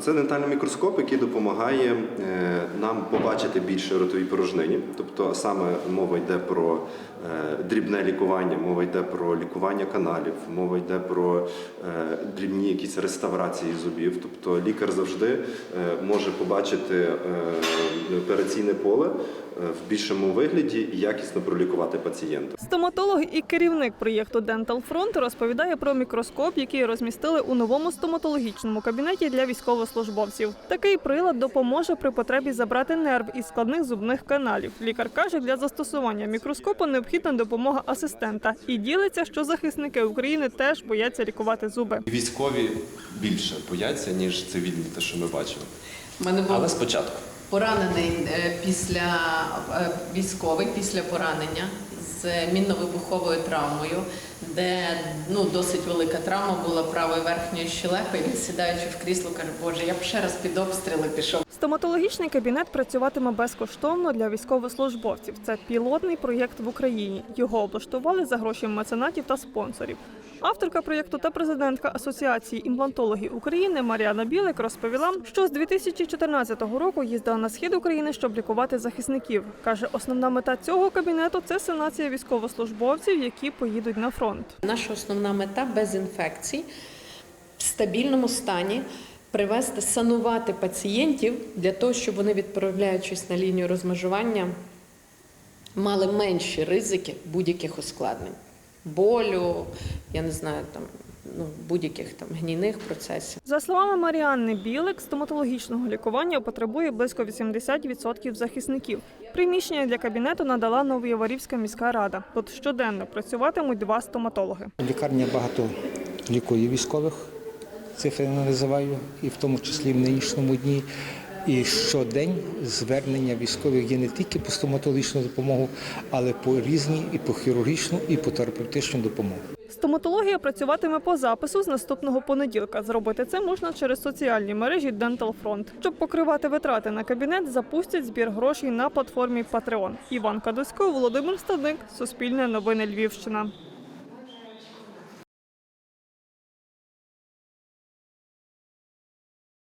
Це дентальний мікроскоп, який допомагає е, нам побачити більше ротовій порожнині. Тобто саме мова йде про е, дрібне лікування, мова йде про лікування каналів, мова йде про е, дрібні якісь реставрації зубів. Тобто лікар завжди може побачити операційне поле в більшому вигляді і якісно пролікувати пацієнта. Стоматолог і керівник проєкту Dental Front розповідає про мікроскоп, який розмістили у новому стоматологічному кабінеті для військовослужбовців. Такий прилад допоможе при потребі забрати нерв із складних зубних каналів. Лікар каже, для застосування мікроскопу необхідна допомога асистента і ділиться, що захисники України теж бояться лікувати зуби. Військові більше бояться, ніж цивільні, те, що ми бачимо. Мене був Але спочатку. поранений е, після е, військовий після поранення з мінно-вибуховою травмою, де ну досить велика травма була правої верхньої щелепи. І Він сідаючи в крісло, каже, Боже, я б ще раз під обстріли пішов. Стоматологічний кабінет працюватиме безкоштовно для військовослужбовців. Це пілотний проєкт в Україні. Його облаштували за гроші меценатів та спонсорів. Авторка проєкту та президентка Асоціації імплантологів України Маріана Білик розповіла, що з 2014 року їздила на схід України, щоб лікувати захисників. каже, основна мета цього кабінету це санація військовослужбовців, які поїдуть на фронт. Наша основна мета без інфекцій в стабільному стані. Привести, санувати пацієнтів для того, щоб вони, відправляючись на лінію розмежування, мали менші ризики будь-яких ускладнень, болю, я не знаю, там ну, будь-яких там гнійних процесів. За словами Маріанни Білик, стоматологічного лікування потребує близько 80% захисників. Приміщення для кабінету надала Новояворівська міська рада. Тут щоденно працюватимуть два стоматологи. Лікарня багато лікує військових, цифри не називаю, і в тому числі в нинішньому дні. І щодень звернення військових є не тільки по стоматологічну допомогу, але по різні і по хірургічну, і по терапевтичну допомогу. Стоматологія працюватиме по запису з наступного понеділка. Зробити це можна через соціальні мережі Dental Front. Щоб покривати витрати на кабінет, запустять збір грошей на платформі Patreon. Іван Кадусько, Володимир Стадник, Суспільне новини Львівщина.